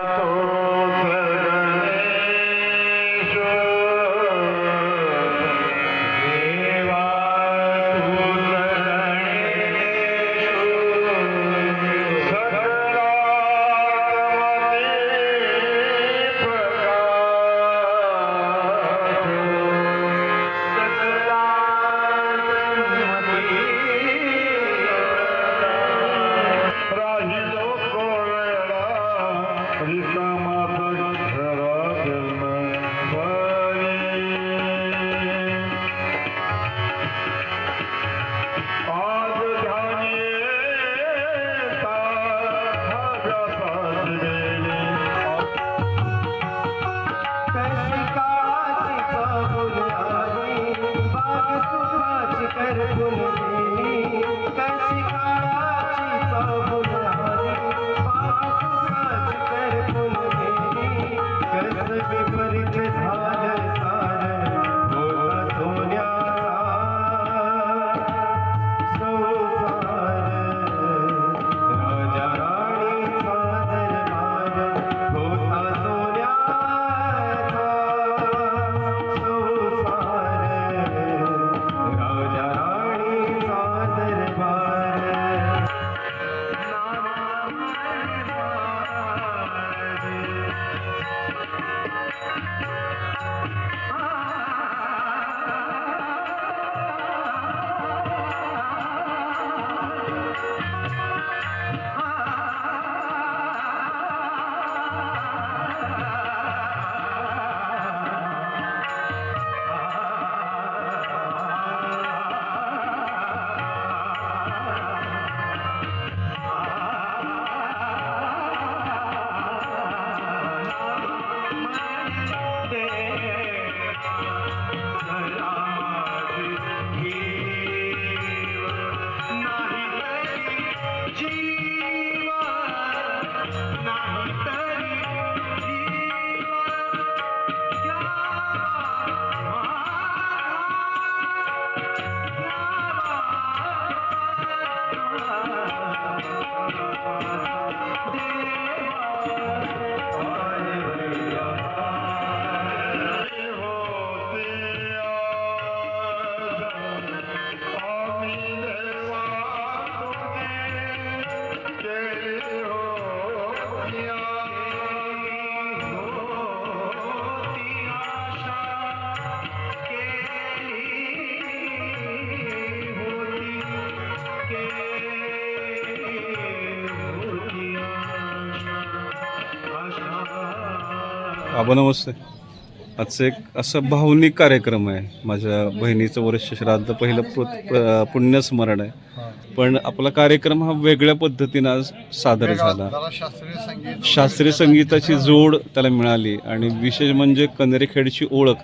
Oh. Thank you. बाबा नमस्ते. आजचं एक असं भावनिक कार्यक्रम आहे. माझ्या बहिणीचं वर्ष श्राद्ध पहिलं पु- प- पुण्यस्मरण आहे. पण आपला कार्यक्रम हा वेगळ्या पद्धतीनं आज सादर झाला. जरा शास्त्रीय संगीत शास्त्रीय संगीताची जोड त्याला मिळाली आणि विशेष म्हणजे कनेरेखेडची ओळख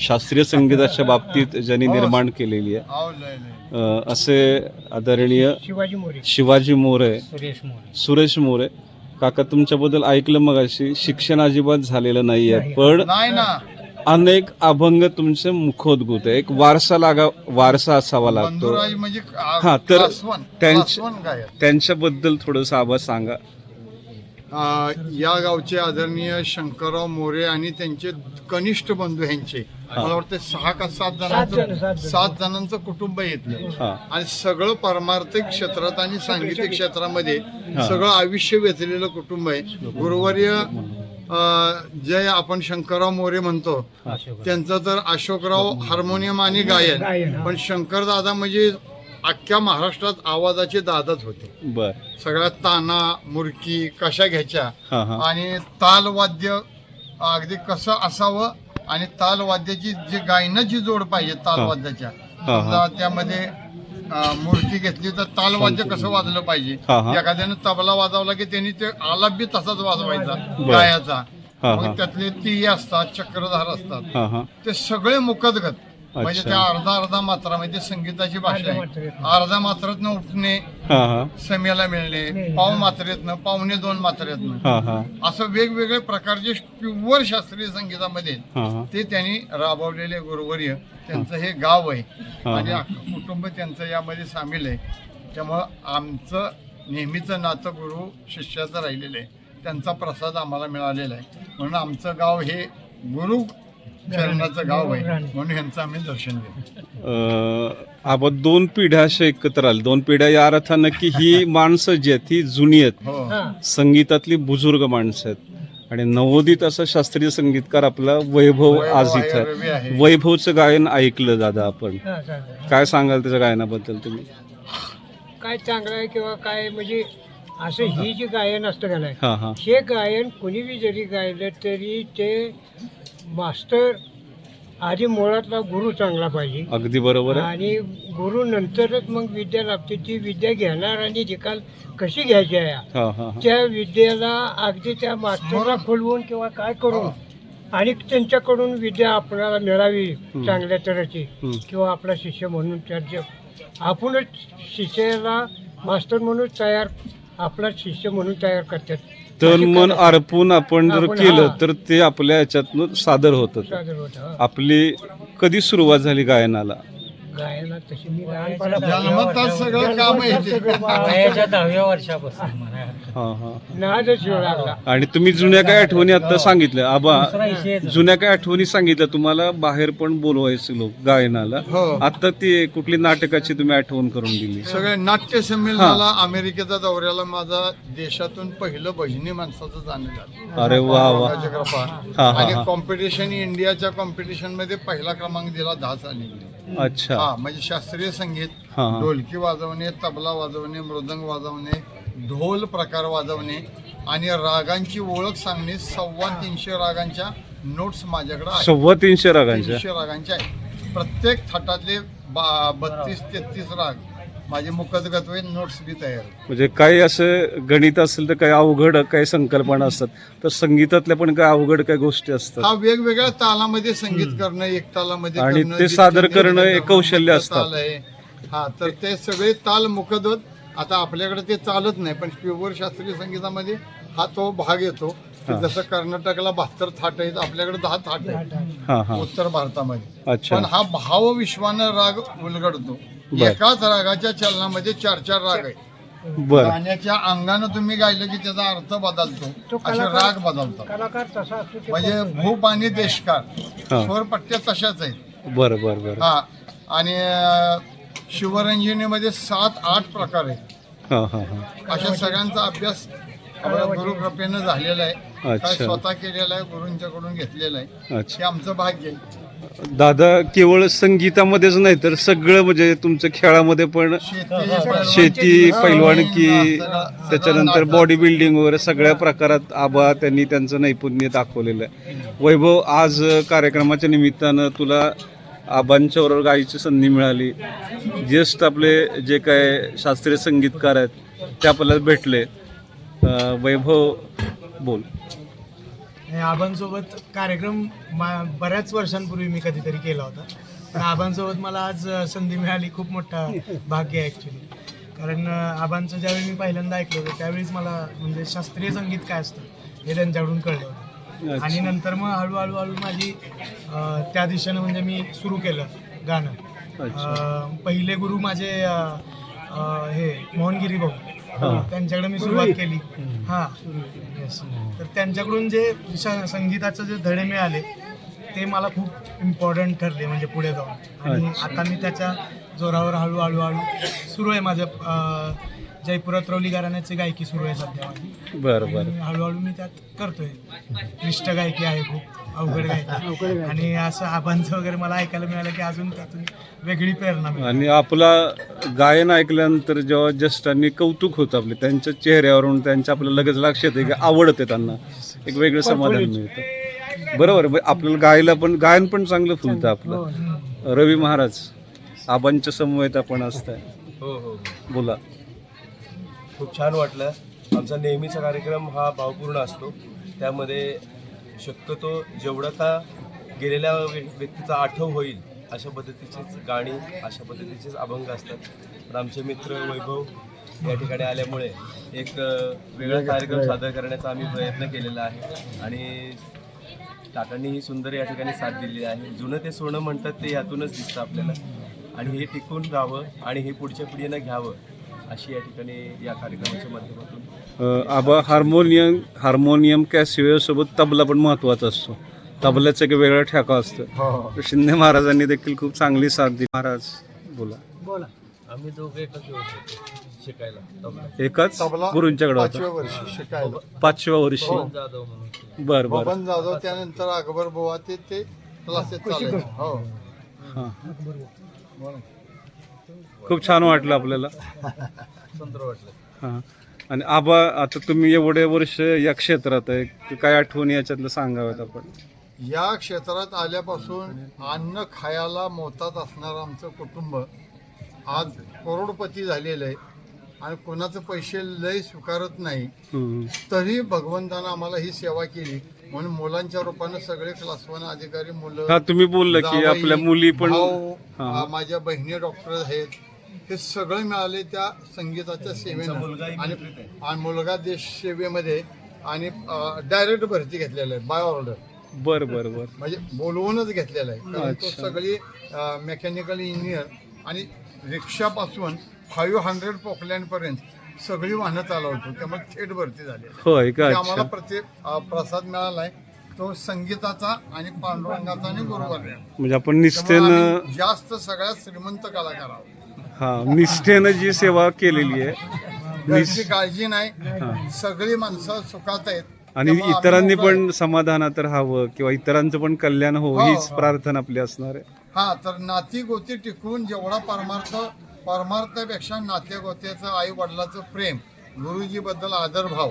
शास्त्रीय संगीताच्या बाबतीत ज्यांनी निर्माण केलेली आहे. आव लय लय. अ, असे आदरणीय शिवाजी मोरे. शिवाजी मोरे सुरेश मोरे. सुरेश मोरे. काका तुमच्याबद्दल ऐकलं मग अशी शिक्षण अजिबात झालेलं नाहीये पण नाही ना. अनेक अभंग तुमचे मुखोद्भूत आहे. एक वारसा लागा वारसा असावा लागतो. बंधुराज म्हणजे हा, तर class one, त्यांच- class one गायक. त्यांच्याबद्दल थोडस आवाज सांगा. या गावचे आदरणीय शंकरराव मोरे आणि त्यांचे कनिष्ठ बंधू ह्यांचे. मला वाटतं सहा का सात जणांचं सात जणांचं कुटुंब येतलं. आणि सगळं परमार्थिक क्षेत्रात आणि सांगीतिक क्षेत्रामध्ये सगळं आयुष्य वेचलेलं कुटुंब आहे. गुरुवर्य अं, जे आपण शंकरराव मोरे म्हणतो त्यांचं तर अशोकराव हार्मोनियम आणि गायन. पण शंकर दादा म्हणजे अख्ख्या महाराष्ट्रात आवाजाचे दादाच होते. बर. सगळ्या ताना मुरकी कशा घ्यायच्या? हा हा. आणि तालवाद्य अगदी कसं असावं आणि तालवाद्याची जी गायनाची जोड पाहिजे तालवाद्याच्या हा. समजा त्यामध्ये अं, मूर्ती घेतली तर तालवाद्य कसं वाजलं पाहिजे? हा. एखाद्यानं तबला वाजवला की त्यांनी ते आलाप बी तसाच वाजवायचा बरं. गायाचा. हा, हा. मग त्यातले ती असतात चक्रधार असतात हा हा. ते सगळे मुखदगत म्हणजे. त्या अर्धा अर्धा मात्रा म्हणजे संगीताची भाषा आहे. अर्धा मात्रातनं. उठणे हा हा. समेला मिळणे पाव मात्रेतनं पावणे दोन मात्रेतनं. हा हा. असं वेगवेगळे प्रकारचे प्युअर शास्त्रीय संगीतामध्ये ते त्यांनी राबवलेले गुरुवर्य त्यांचं हे गाव आहे. हा. आणि अख्खं कुटुंब त्यांचं यामध्ये सामील आहे. त्यामुळं आमचं नेहमीचं नातं गुरु शिष्याचं राहिलेलं आहे. त्यांचा प्रसाद आम्हाला मिळालेला आहे. म्हणून आमचं गाव हे गुरु चरणाचं गाव आहे. म्हणून ह्यांचं आम्ही दर्शन घेतो अं, आपण दोन पिढ्या अशा एकत्र आल्या. दोन पिढ्या या अर्थानं की ही माणसं जी आहेत ही जुनी आहेत. हो. संगीतातली बुजुर्ग माणसं आहेत. आणि नवोदित असा शास्त्रीय संगीतकार आपला वैभव वैभव आज आहे, इथं रवी आहे. आहे वैभवचं गायन ऐकलं दादा आपण. काय सांगाल त्याच्या गायनाबद्दल तुम्ही? काय चांगलं आहे किंवा काय म्हणजे असं ही जी गायन असतं नाही हा हा. हे गायन कुणी बी जरी गायलं तरी ते मास्टर आधी मुळातला गुरु चांगला पाहिजे. अगदी बरोबर आहे. आणि गुरु नंतरच मग विद्या लागते ती विद्या घेणार आणि निकाल कशी घ्यायची आहे? हा हा हा. त्या विद्येला अगदी त्या मास्टरला खोलवून किंवा काय करून आणि त्यांच्याकडून विद्या आपल्याला मिळावी चांगल्या तऱ्हेची हम्म. किंवा आपला शिष्य म्हणून त्याचे आपणच शिष्याला मास्टर म्हणून तयार आपला शिष्य म्हणून तयार करतात. तन मन अर्पून आपण जर केलं. तर ते आपल्या याच्यातनं सादर होतं सादर होतं, हा. आपली कधी सुरुवात झाली गायनाला गायनात तशी मी जन्मताच सगळं काम आहे ते. वयाच्या दहाव्या वर्षापासून हा हा नादच येऊ लागला. आणि तुम्ही जुन्या काय आठवणी आता सांगितल्या? आबा जुन्या काय आठवणी सांगितल्या? तुम्हाला बाहेर पण बोलवायचे लोक गायनाला. हो. आता ती कुठली नाटकाची तुम्ही आठवण करून दिली? सगळे नाट्य संमेलनाला अमेरिकेच्या दौऱ्याला माझा देशातून पहिलं भजनी माणसाचं जाणं झालं. अरे वा वा. देवाची कृपा. हा, हा. आणि कॉम्पिटिशन इंडियाच्या कॉम्पिटिशनमध्ये पहिला क्रमांक दिला दहा साली अच्छा. हा म्हणजे शास्त्रीय संगीत हा हा. ढोलकी वाजवणे तबला वाजवणे मृदंग वाजवणे ढोल प्रकार वाजवणे आणि रागांची ओळख सांगणे सव्वा तीनशे रागांच्या नोट्स माझ्याकडे आहेत सव्वा तीनशे रागांच्या तीनशे रागांच्या आहेत प्रत्येक थाटातले बा बत्तीस तेहतीस राग माझे मुखदगत्वे नोट्स बी तयार आहेत. म्हणजे काही असं गणित असेल तर काही अवघड काही संकल्पना असतात तर संगीतातल्या पण काही अवघड काही गोष्टी असतात हा वेगवेगळ्या तालामध्ये संगीत करणं एक तालामध्ये आणि करणं, ते सादर करणं हे कौशल्य ताल असतात. आहे. हा तर ते सगळे ताल मुखदवत आता आपल्याकडे ते चालत नाही पण प्युअर शास्त्रीय संगीतामध्ये हा तो भाग येतो की. जसं कर्नाटकला बहात्तर थाट आहेत आपल्याकडे दहा थाट आहेत. उत्तर भारतामध्ये. पण हा भाव विश्वानं राग उलगडतो. एकाच रागाच्या चलनामध्ये चार चार राग आहेत. गाण्याच्या अंगानं तुम्ही गायलं की त्याचा अर्थ बदलतो. असे राग बदलतात. कलाकार तसा असतो ते म्हणजे भूप आणि देशकार. स्वरपट्ट्या तशाच आहेत. बर बर बर. हा. आणि शिवरंजनीमध्ये सात आठ प्रकार आहेत. हा हा हा. अशा सगळ्यांचा अभ्यास आपल्या गुरुकृपेनं झालेला आहे. काय अच्छा. स्वतः केलेला आहे गुरूंच्याकडून घेतलेला आहे. अच्छा. हे आमचं भाग्य आहे. दादा केवळ संगीतामध्येच नाही तर सगळं म्हणजे तुमचं खेळामध्ये पण शेती शेती पैलवानकी त्याच्यानंतर बॉडी बिल्डिंग वगैरे सगळ्या प्रकारात आबा त्यांनी त्यांचं नैपुण्य दाखवलेलं आहे. वैभव आज कार्यक्रमाच्या निमित्तानं तुला आबांच्या बरोबर गायची संधी मिळाली. ज्येष्ठ आपले जे काय शास्त्रीय संगीतकार आहेत ते आपल्याला भेटले. वैभव बोल. आणि आबांसोबत कार्यक्रम मा- बऱ्याच वर्षांपूर्वी मी कधीतरी केला होता. आबांसोबत मला आज संधी मिळाली. खूप मोठा भाग्य आहे ॲक्च्युली कारण आबांचं ज्यावेळी मी पहिल्यांदा ऐकलं होतं त्यावेळीच मला म्हणजे शास्त्रीय संगीत काय असतं हे त्यांच्याकडून कळलं होतं. आणि नंतर मग हळूहळू हळू माझी अ, त्या दिशेनं म्हणजे मी सुरू केलं गाणं. अ, पहिले गुरु माझे अ, अ, हे मोहनगिरी भाऊ. त्यांच्याकडे मी सुरुवात केली. हा. तर त्यांच्याकडून जे श- संगीताचे जे धडे मिळाले ते मला खूप इम्पॉर्टंट ठरले म्हणजे पुढे जाऊन. आणि आता मी त्याच्या जोरावर हळूहळू हळू सुरू आहे माझं अ, जयपुरात रवली घराण्याची गायकी सुरू आहे सध्या माझी बरं बरं. आणि हळूहळू मी त्यात करतोय. क्लिष्ट गायकी आहे खूप अवघड गायकी. आणि असं आबांचं वगैरे मला ऐकायला मिळालं की अजून त्यातून वेगळी प्रेरणा मिळाली आणि आपला गायन ऐकल्यानंतर जेव्हा ज्येष्ठांनी कौतुक होतं आपले त्यांच्या चेहऱ्यावरून त्यांच्या आपल्याला लगेच लक्षात येते की आवडते त्यांना. एक वेगळं समाधान मिळतं. बरोबर. आपल्याला गायला पण गायन पण चांगलं फुलतं आपलं. रवी महाराज आबांच्या समवेत आपण असताय. हो हो. बोला. खूप छान वाटलं. आमचा नेहमीचा कार्यक्रम हा भावपूर्ण असतो. त्यामध्ये शक्यतो जेवढा का गेलेल्या व्य- व्यक्तीचा आठव होईल अशा पद्धतीचीच गाणी अशा पद्धतीचेच अभंग असतात. पण आमचे मित्र वैभव या ठिकाणी आल्यामुळे एक वेगळा कार्यक्रम सादर करण्याचा आम्ही प्रयत्न केलेला आहे. आणि काकांनी ही सुंदर या ठिकाणी साथ दिलेली आहे. जुनं ते सोनं म्हणतात ते यातूनच दिसतं आपल्याला. आणि हे टिकून राहावं आणि हे पुढच्या पिढीनं घ्यावं. अशी या ठिकाणी या कार्यक्रमाच्या माध्यमातून आबा हार्मोनियम हार्मोनियम कॅसिओ सोबत तबला पण महत्त्वाचा असतो. तबल्याचा एक वेगळा ठेका असतो. हो शिंदे महाराजांनी देखील खूप चांगली साथ दिली. महाराज बोला. बोला. आम्ही दोघे एकच शिकायला. एकाच? तबला गुरूंच्याकडे पाचव्या होता वर्षी शिकायला. पाचव्या वर्षी. हो. जाधव म्हणून. बर बर. बबन जाधव त्यानंतर अकबर बुवा ते ते क्लासेस हो. हां. खूप छान वाटलं आपल्याला. सुंदर वाटलं हां. आणि आबा आता तुम्ही एवढे वर्ष या क्षेत्रात आहे काय आठवणी याच्यातलं सांगाव्यात आपण? या क्षेत्रात आल्यापासून अन्न खायला मोतात असणारं आमचं कुटुंब आज करोडपती झालेलं आहे. आणि कोणाचे पैसे लय स्वीकारत नाही. हम्म. तरी भगवंतानं आम्हाला ही सेवा केली. म्हणून मुलांच्या रूपानं सगळे क्लास वन अधिकारी मुलं हा तुम्ही बोलला की जावई, आपल्या मुली पण भाऊ, हा. आ, माझ्या बहिणी डॉक्टर आहेत. हे सगळे मिळाले त्या संगीताच्या सेवेनं. आणि मुलगा देश सेवेमध्ये आणि डायरेक्ट भरती घेतलेलं आहे बाय ऑर्डर बर बर बर. म्हणजे बोलवूनच घेतलेला आहे. तो. सगळी मेकॅनिकल इंजिनियर आणि रिक्षापासून फाईव्ह हंड्रेड पोकलँडपर्यंत सगळी वाहनं चालवतो. त्यामुळे थेट भरती झाली. होय का? आम्हाला प्रत्येक प्रसाद मिळालाय तो संगीताचा आणि पांडुरंगाचा आणि गुरुवार म्हणजे आपण निष्ठेनं जास्त सगळ्यात श्रीमंत कलाकार आहोत. हा निष्ठेनं जी सेवा केलेली आहे घरची काळजी नाही सगळी माणसं सुखात आहेत आणि त्यामुळे इतरांनी आहे. पण समाधानात राहावं किंवा इतरांचं पण कल्याण हो हो, हीच हो. प्रार्थना आपली असणार आहे हा तर नाती गोती टिकवून जेवढा परमार्थ परमार्थापेक्षा नात्या गोत्याचं आई वडिलाचं प्रेम गुरुजी बद्दल आदरभाव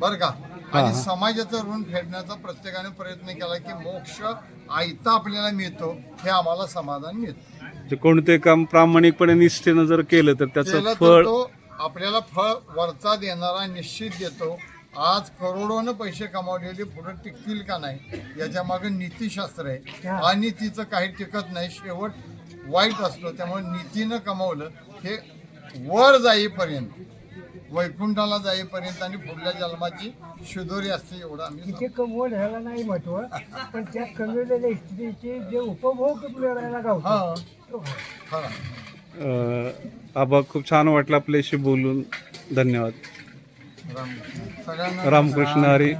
बर का आणि हा. समाजाचं ऋण फेडण्याचा प्रत्येकाने प्रयत्न केला की मोक्ष आयता आपल्याला मिळतो हे आम्हाला समाधान मिळतं म्हणजे कोणते काम प्रामाणिकपणे निष्ठेनं जर केलं तर त्याचं तर फळ तो आपल्याला फळ वरचा देणारा निश्चित देतो. आज करोडोनं पैसे कमावलेले पुढे टिकतील का नाही याच्या मागे नीतीशास्त्र आहे. आणि तिचं काही टिकत नाही शेवट वाईट असतो. त्यामुळे नीतीनं कमावलं हे वर जाईपर्यंत वैकुंठाला जाईपर्यंत आणि पुढल्या जन्माची शिदोरी असते एवढं आम्ही तिथे कमवून ह्याला नाही महत्त्व पण त्या कमवलेल्या स्त्रीचे जे उपभोग मिळायला हा. अं, आबा खूप छान वाटलं आपल्याशी बोलून. धन्यवाद. रामकृष्ण हरी.